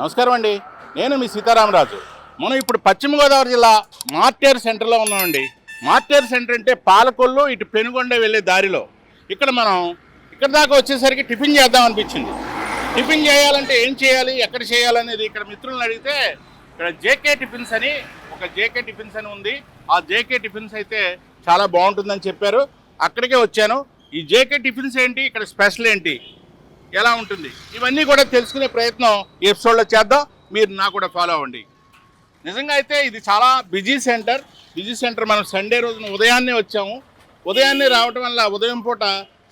నమస్కారం అండి. నేను మీ సీతారామరాజు. మనం ఇప్పుడు పశ్చిమ గోదావరి జిల్లా మార్టేర్ సెంటర్లో ఉన్నామండి. మార్టేర్ సెంటర్ అంటే పాలకొల్లు ఇటు పెనుగొండ వెళ్ళే దారిలో. ఇక్కడ మనం ఇక్కడ దాకా వచ్చేసరికి టిఫిన్ చేద్దాం అనిపించింది. టిఫిన్ చేయాలంటే ఏం చేయాలి ఎక్కడ చేయాలనేది ఇక్కడ మిత్రులను అడిగితే ఇక్కడ జేకే టిఫిన్స్ అని ఒక జేకే టిఫిన్స్ అని ఉంది. ఆ జేకే టిఫిన్స్ అయితే చాలా బాగుంటుందని చెప్పారు. అక్కడికే వచ్చాను. ఈ జేకే టిఫిన్స్ ఏంటి ఇక్కడ స్పెషల్ ఏంటి ఎలా ఉంటుంది? ఇవన్నీ కూడా తెలుసుకునే ప్రయత్నం ఈ ఎపిసోడ్లో చేద్దాం. మీరు నా కూడా ఫాలో అవ్వండి. నిజంగా అయితే ఇది చాలా బిజీ సెంటర్ బిజీ సెంటర్ మనం సండే రోజున ఉదయాన్నే వచ్చాము. ఉదయాన్నే రావటం వల్ల ఉదయం పూట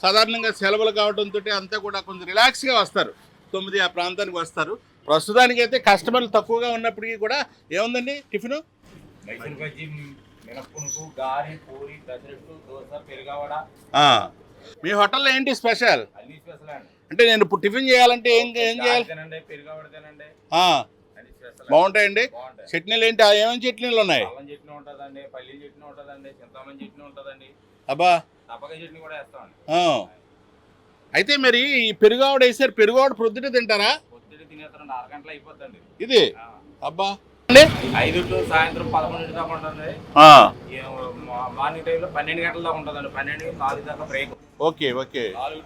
సాధారణంగా సెలవులు కావడంతో అంతా కూడా కొంచెం రిలాక్స్గా వస్తారు. తొమ్మిది ఆ ప్రాంతానికి వస్తారు. ప్రస్తుతానికి అయితే కస్టమర్లు తక్కువగా ఉన్నప్పటికీ కూడా ఏముందండి టిఫిన్? మీ హోటల్లో ఏంటి స్పెషల్? అన్ని స్పెషల్ అండి. అంటే నేను ఇప్పుడు టిఫిన్ చేయాలంటే ఏం ఏం చేయాలి? బాగుంటాయండి. బాగుంటాయి. చట్నీలు ఏంటి? ఏమేమి చట్నీలు ఉన్నాయి? అల్లం చట్నీ ఉంటుందండి పల్లి చట్నీ ఉంటుందండి చింతామణి చట్నీ ఉంటుందండి. అబ్బా. అయితే మరి ఈ పెరుగావిడ వేసారు. పెరుగావిడ ప్రొద్దుట తింటారా? ఇది. అబ్బా? ఐదు టు సాయంత్రం పదకొండు దాకా ఉంటుంది మార్నింగ్ టైంలో పన్నెండు గంటల దాకా ఉంటుందండి. పన్నెండు నాలుగు దాకా బ్రేక్ ఓకే ఓకే. నాలుగు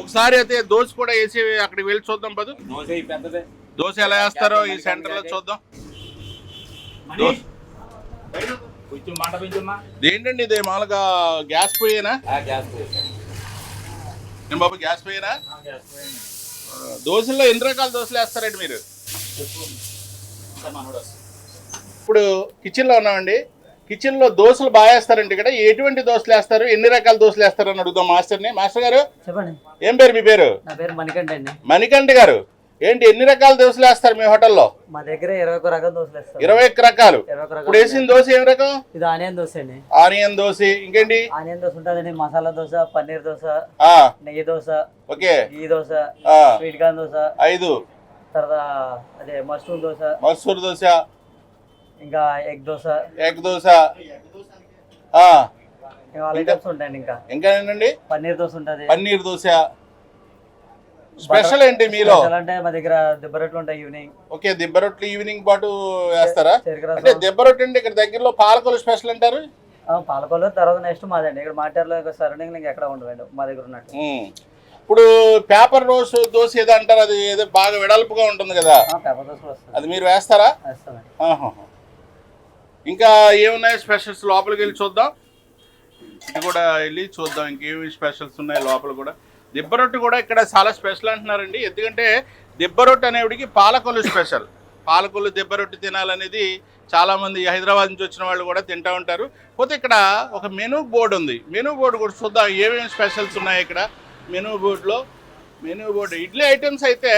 ఒకసారి అయితే దోశ కూడా వేసి అక్కడికి వెళ్ళి చూద్దాం పదు. దోశ ఈ పెద్దదే. దోశ ఎలా వేస్తారో ఈ సెంటర్లో చూద్దాం. ఏంటండి ఇది? మామూలుగా గ్యాస్ పోయేనా గ్యాస్ నేను బాబు గ్యాస్ పోయండి దోశల్లో ఎన్ని రకాల దోశలు వేస్తారండి మీరు? ఇప్పుడు కిచెన్లో ఉన్నామండి. కిచెన్లో దోశలు బాగా వేస్తారండి ఇక్కడ ఎటువంటి దోశలు వేస్తారు ఎన్ని రకాల దోశలు వేస్తారు అని అడుగుదాం మాస్టర్ని మాస్టర్ గారు? చెప్పండి. ఏం పేరు మీ పేరు? నా పేరు మణికంఠ అండి. మణికంఠ గారు. ఏంటి ఎన్ని రకాల దోశలు వేస్తారు మీ హోటల్లో? మా దగ్గర ఇరవై ఒక రకం దోశలు వేస్తారు. ఇరవై ఒక్క రకాలు. ఇరవై ఒక ఇప్పుడు వేసిన దోశ ఏం రకం? ఇది ఆనియన్ దోశ అండి. ఆనియన్ దోశ. ఇంకేంటి? ఆనియన్ దోశ ఉంటుందండి మసాలా దోశ పన్నీర్ దోశ ఆ. నెయ్యి దోశ ఓకే. గీ దోశ ఆ. స్వీట్ కార్న్ దోశ ఐదు. తర్వాత అదే మష్రూమ్ దోశ. మసూర్ దోశ. ఇంకా egg dosa. Egg dosa. Items ఉంటాయండి ఇంకా. ఇంకా ఏంటండి? పన్నీర్ దోశ ఉంటుంది. పన్నీర్ దోశ. స్పెషల్ ఏంటి మీలో? అంటే మా దగ్గర దిబ్బ రొట్టెలు ఉంటాయి ఈవినింగ్. ఓకే దిబ్బ రొట్టెలు ఈవినింగ్ పాటు వేస్తారా? అంటే రసం. దిబ్బ రొట్టె అంటే ఇక్కడ దగ్గరలో పాలకొల్లు స్పెషల్ అంటారు? ఆ, పాలకొల్లు తర్వాత నెక్స్ట్ మాదండి. ఇక్కడ మాట్లాడలో సరౌండింగ్ ఇంకా ఎక్కడ ఉండవండి మా దగ్గర ఉన్నట్టు. ఇప్పుడు పేపర్ రోస్ దోశ ఏదో అంటారు అది ఏదో బాగా వెడల్పుగా ఉంటుంది కదా. పేపర్ దోశ అది మీరు వేస్తారా? వేస్తామండి. ఇంకా ఏమున్నాయి స్పెషల్స్ లోపలికి వెళ్ళి చూద్దాం. ఇది కూడా వెళ్ళి చూద్దాం. ఇంకేమి స్పెషల్స్ ఉన్నాయి లోపల కూడా? దిబ్బరొట్టు కూడా ఇక్కడ చాలా స్పెషల్ అంటున్నారండి. ఎందుకంటే దిబ్బ రొట్టె అనేవిడికి పాలకొల్లు స్పెషల్ పాలకొల్లు దిబ్బరొట్టు తినాలనేది చాలామంది హైదరాబాద్ నుంచి వచ్చిన వాళ్ళు కూడా తింటూ ఉంటారు. పోతే ఇక్కడ ఒక మెనూ బోర్డు ఉంది. మెనూ బోర్డు కూడా చూద్దాం. ఏమేమి స్పెషల్స్ ఉన్నాయి ఇక్కడ? మెనూ బోర్డులో మెనూ బోర్డు. ఇడ్లీ ఐటమ్స్ అయితే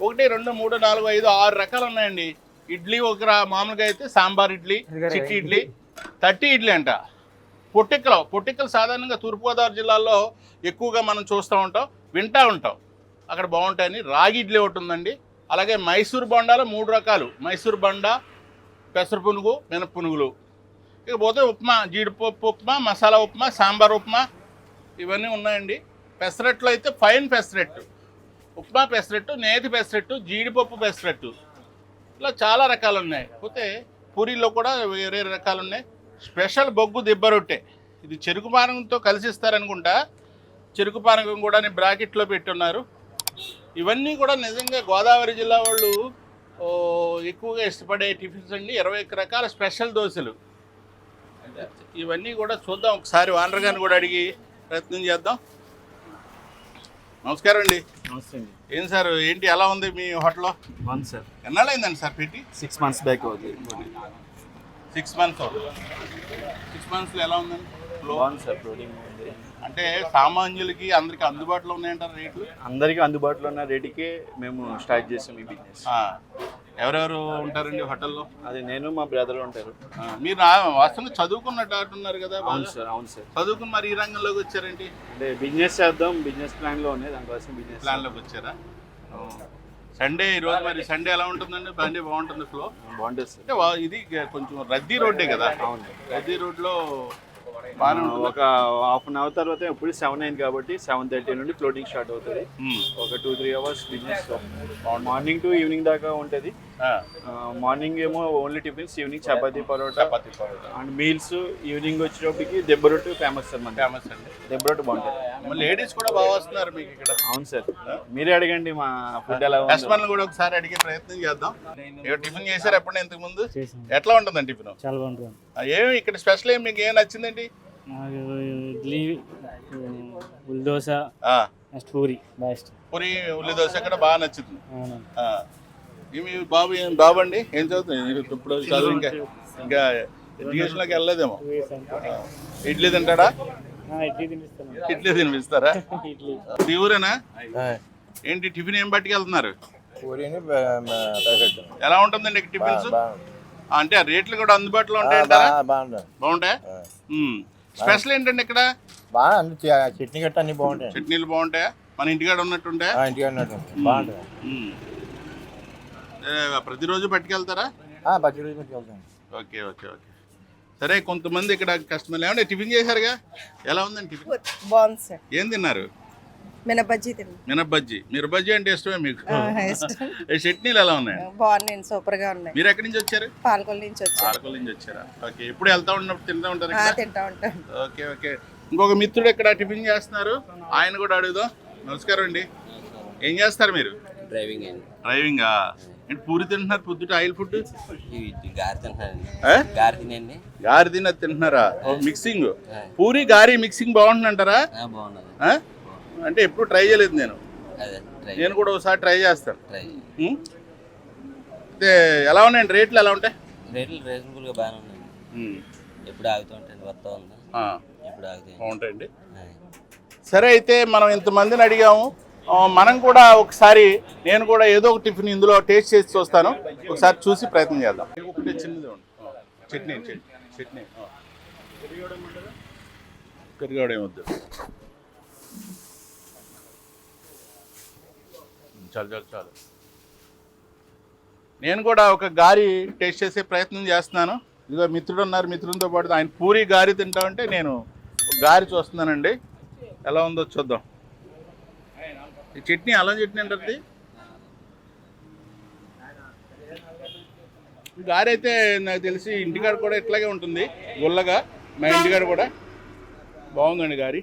ఒకటి రెండు మూడు నాలుగు ఐదు ఆరు రకాలు ఉన్నాయండి. ఇడ్లీ ఒక మామూలుగా అయితే సాంబార్ ఇడ్లీ చిట్టి ఇడ్లీ థర్టీ ఇడ్లీ అంట. పొట్టిక్కలు పొట్టిక్కలు సాధారణంగా తూర్పుగోదావరి జిల్లాలో ఎక్కువగా మనం చూస్తూ ఉంటాం వింటూ ఉంటాం. అక్కడ బాగుంటాయని. రాగి ఇడ్లీ ఒకటి ఉందండి. అలాగే మైసూర్ బొండాలో మూడు రకాలు. మైసూర్ బండ పెసర పునుగు మినపునుగులు ఇకపోతే ఉప్మా జీడిపప్పు ఉప్మా మసాలా ఉప్మా సాంబార్ ఉప్మా ఇవన్నీ ఉన్నాయండి. పెసరట్లు అయితే ఫైన్ పెసరట్టు. ఉప్మా పెసరట్టు నేతి పెసరట్టు జీడిపప్పు పెసరట్టు. ఇట్లా చాలా రకాలు ఉన్నాయి పోతే పూరీలో కూడా వేరే రకాలు ఉన్నాయి స్పెషల్ బొగ్గు దిబ్బ రొట్టె. ఇది చెరుకు పానకంతో కలిసి ఇస్తారనుకుంటా చెరుకు పానకం కూడా బ్రాకెట్లో పెట్టున్నారు. ఇవన్నీ కూడా నిజంగా గోదావరి జిల్లా వాళ్ళు ఎక్కువగా ఇష్టపడే టిఫిన్స్ అండి. ఇరవై రకాల స్పెషల్ దోశలు. ఇవన్నీ కూడా చూద్దాం. ఒకసారి వానర్ గారిని కూడా అడిగి ప్రయత్నం చేద్దాం. నమస్కారం అండి. నమస్తే అండి. ఏం సార్ ఏంటి ఎలా ఉంది మీ హోటల్లో? One sir. ఎన్నాళ్ళైందండి సార్ పెట్టి సిక్స్ మంత్స్ బ్యాక్ అవుతుంది సిక్స్ మంత్స్ సిక్స్ మంత్స్లో ఎలా ఉందండి? బాగుంది సార్ ప్రోటీన్ అంటే సామాన్యులకి అందరికి అందుబాటులో ఉన్నాయంటారు రేట్లు? అందరికీ అందుబాటులో ఉన్న రేటుకే మేము స్టార్ట్ చేసాం ఈ బిజినెస్ ఎవరెవరు ఉంటారండి హోటల్లో? అది నేను మా బ్రదర్ ఉంటారు. మీరు వాస్తవంగా చదువుకున్నట్టు అంటున్నారు కదా అవును. సార్ అవును సార్. చదువుకుని మరి ఈ రంగంలోకి వచ్చారేంటి? అంటే బిజినెస్ చేద్దాం బిజినెస్ ప్లాన్లో ఉన్నాయి దానికోసం బిజినెస్ ప్లాన్లోకి వచ్చారా? సండే ఈరోజు మరి సండే ఎలా ఉంటుందండి? బండి బాగుంటుంది ఫ్లో? బాగుంటుంది సార్. ఇది కొంచెం రద్దీ రోడ్డే కదా. అవును. రద్దీ రోడ్లో? ఒక హాఫ్ అన్ అవర్ తర్వాత ఎప్పుడు సెవెన్ అయింది కాబట్టి సెవెన్ థర్టీ నుండి ఫ్లోటింగ్ స్టార్ట్ అవుతుంది. మ్మ్. ఒక two three hours business. Morning to evening దాకా ఉంటుంది. ఆ, మార్నింగ్ ఏమో only tiffins evening chapati paratha. Chapati paratha. And meals evening వచ్చేటప్పటికి దెబ్బ రొట్టె ఫేమస్ సార్ మన ఫేమస్ అండి. దెబ్బ రొట్టె బాగుంటుంది. లేడీస్ కూడా బాగా వస్తున్నారు మీకు ఇక్కడ. అవును సార్. మీరే అడగండి మా ఫుడ్ ఎలా ఉందో. కస్టమర్లు కూడా ఒకసారి అడిగే ప్రయత్నం చేద్దాం. టిఫిన్ చేశారు ఎప్పుడు ఇంతకు ముందు? ఎట్లా ఉంటుందండి టిఫిన్? చాలా బాగుంటుంది. ఏమి ఇక్కడ స్పెషల్ ఏం మీకు ఏం నచ్చిందండి? నాకు ఇడ్లీ ఉల్లి దోశ ఆ, నెక్స్ట్ పూరి బెస్ట్ పూరి ఉల్లి దోశ కూడా బాగా నచ్చుతుంది. అవునండి ఆ. ఏమి బాబు ఏం బాబు అండి? ఏం చదువుతుంది? ఇప్పుడు చదువు ఇంకా ఇంకా ఎడ్యుకేషన్లోకి వెళ్ళలేదేమో. ఆ. ఇడ్లీ తింటాడా? ఇడ్లీ తినిపిస్తాను ఇడ్లీ తినిపిస్తారా? ఇడ్లీ. ఊరేనా? ఏంటి టిఫిన్ ఏం పట్టుకెళ్తున్నారు? పూరీని ప్యాకెట్. ఎలా ఉంటుందండి ఇక్కడ టిఫిన్స్? అంటే ఆ రేట్లు కూడా అందుబాటులో ఉంటాయంటారా? బాగుంటుంది బాగుంటాయి. స్పెషల్ ఏంటండి ఇక్కడ? బాగా అన్ని చట్నీ గట్ట అన్ని బాగుంటాయి. చట్నీలు బాగుంటాయా? మన ఇంటికాడ ఉన్నట్టుంటాయా ఆ, ఇంటికి అన్నట్టు బాగుంటుంది ప్రతిరోజు పట్టుకెళ్తారా? పచ్చి రోజు వెళ్తాం ఓకే ఓకే ఓకే. సరే కొంతమంది ఇక్కడ కస్టమర్లు ఏమంటే టిఫిన్ చేశారుగా? ఎలా ఉందండి టిఫిన్? బాగుంది సార్. ఏం తిన్నారు? తిన్నా. మిరపజ్జి అంటే ఇష్టమే మీకు. చట్నీలు ఎలా ఉన్నాయి? బాగున్నాయి సూపర్గా ఉన్నాయి. మీరు ఎక్కడి నుంచి వచ్చారు? నుంచి వచ్చారా? ఓకే ఎప్పుడు వెళ్తా ఉన్నప్పుడు తింటా ఉంటారు ఆ, ఇక్కడ? తింటా ఉంటాను ఓకే ఓకే. ఇంకొక మిత్రుడు ఇక్కడ టిఫిన్ చేస్తున్నారు? ఆయన కూడా అడుగుదాం. నమస్కారం అండి. ఏం చేస్తారు మీరు? డ్రైవింగ్ అండి. డ్రైవింగ్? పూరి తింటున్నారు పొద్దుట ఆయిల్ ఫుడ్ గారి తిన్నది తింటున్నారా? మిక్సింగ్. పూరి గారి మిక్సింగ్ బాగుంటుందంటారా? ఆ, బాగున్నది ఆ? అంటే ఎప్పుడు ట్రై చేయలేదు నేను. అదే ట్రై నేను కూడా ఒకసారి ట్రై చేస్తాను? అయితే ఎలా ఉన్నాయండి రేట్లు ఎలా ఉంటాయి? రేట్లు రీజనబుల్గా బాగానే ఉన్నాయండి ఉం. ఎప్పుడు ఆగుతూ ఉంటాయండి వస్తా ఉందా? ఎప్పుడు ఆగుతాయి? బాగుంటాయండి. సరే అయితే మనం ఇంతమందిని అడిగాము. మనం కూడా ఒకసారి నేను కూడా ఏదో ఒక టిఫిన్ ఇందులో టేస్ట్ చేసి చూస్తాను. ఒకసారి చూసి ప్రయత్నం చేద్దాం. ఒకటి చిన్నది చట్నీ చట్నీ చట్నీ. చాలు చాలు చాలు. నేను కూడా ఒక గారి టేస్ట్ చేసే ప్రయత్నం చేస్తున్నాను. ఇదిగో మిత్రుడు ఉన్నారు మిత్రులతో పాటు ఆయన పూరి గారి తింటా ఉంటే నేను గారి చూస్తున్నానండి. ఎలా ఉందో చూద్దాం. ఈ చట్నీ అల్లం చట్నీ అంటారు గారి అయితే నాకు తెలిసి ఇంటికాడ కూడా ఇట్లాగే ఉంటుంది గుల్లగా. మా ఇంటికాడ కూడా. బాగుందండి గారి.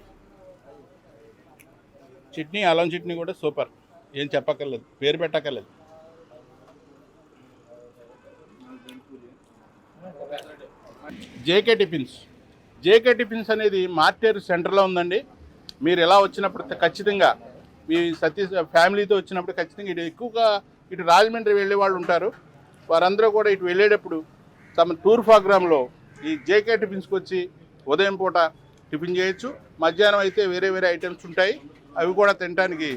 చట్నీ అల్లం చట్నీ కూడా సూపర్. ఏం చెప్పక్కర్లేదు. పేరు పెట్టక్కర్లేదు. JK tiffins. జేకే టిఫిన్స్ అనేది మార్టేరు సెంటర్లో ఉందండి. మీరు ఎలా వచ్చినప్పుడు ఖచ్చితంగా మీ సతీష్ ఫ్యామిలీతో వచ్చినప్పుడు ఖచ్చితంగా ఇటు ఎక్కువగా ఇటు రాజమండ్రి వెళ్ళే వాళ్ళు ఉంటారు. వారందరూ కూడా ఇటు వెళ్ళేటప్పుడు తమ టూర్ ప్రోగ్రాంలో ఈ జేకే టిఫిన్స్కి వచ్చి ఉదయం పూట టిఫిన్ చేయొచ్చు. మధ్యాహ్నం అయితే వేరే వేరే ఐటమ్స్ ఉంటాయి. అవి కూడా తినడానికి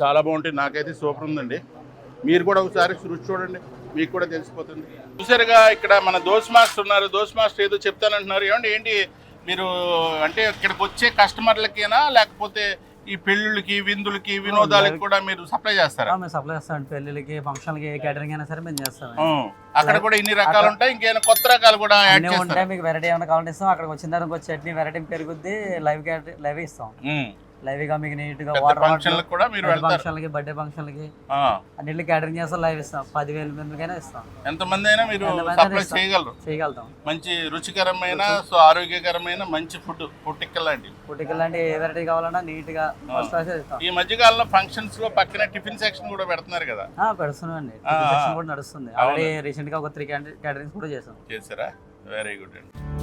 చాలా బాగుంటాయి. నాకైతే సూపర్ ఉందండి. మీరు కూడా ఒకసారి రుచి చూడండి. మీకు కూడా తెలిసిపోతుంది. చూసారుగా ఇక్కడ మన దోస్ మాస్టర్ ఉన్నారు. దోస్ మాస్టర్ ఏదో చెప్తానంటున్నారు. ఏమండి ఏంటి? మీరు అంటే ఇక్కడికి వచ్చే కస్టమర్లకేనా? లేకపోతే ఈ పెళ్ళిళ్ళకి విందులకి వినోదాలకి కూడా మీరు సప్లై చేస్తారా? మేము సప్లై చేస్తాం పెళ్ళిళ్ళకి ఫంక్షన్లకి కేటరింగ్ అయినా సరే మేము చేస్తాం అక్కడ కూడా ఇన్ని రకాలు ఉంటాయి. ఇంకేమైనా కొత్త రకాలు కూడా యాడ్ ఉంటాయి. మీకు వెరైటీ ఏమైనా కావాలంటే ఇస్తాం. అక్కడికి వచ్చిన తర్వాత ఇంకో చట్నీ వెరైటీ పెరుగుద్ది. లైవ్ లైవ్ ఇస్తాం. లైవ్గా మీకు నీట్గా వాటర్ ఫంక్షన్లకు కూడా మీరు ఫంక్షన్లకి బర్త్డే ఫంక్షన్లకి అన్నింటికి క్యాటరింగ్ చేస్తాం లైవ్ ఇస్తాం. పదివేల మందికైనా ఇస్తాం. ఎంతమంది అయినా మీరు సప్లై. చేయగలరు. చేయగలుగుతాం. మంచి రుచికరమైన సో ఆరోగ్యకరమైన మంచి ఫుడ్ ఫుడ్ లాంటివి. పుట్టికలు లాంటి ఏ వెరైటీ కావాలన్నా నీట్గా ఈ మధ్యకాలంలో ఫంక్షన్స్లో పక్కన టిఫిన్ సెక్షన్ కూడా పెడుతున్నారు కదా. పెడుతున్నాం అండి సెక్షన్ కూడా నడుస్తుంది. ఆల్రెడీ రీసెంట్గా ఒక త్రీ క్యాటరింగ్స్ కూడా చేసాం. చేశారా వెరీ గుడ్ అండి.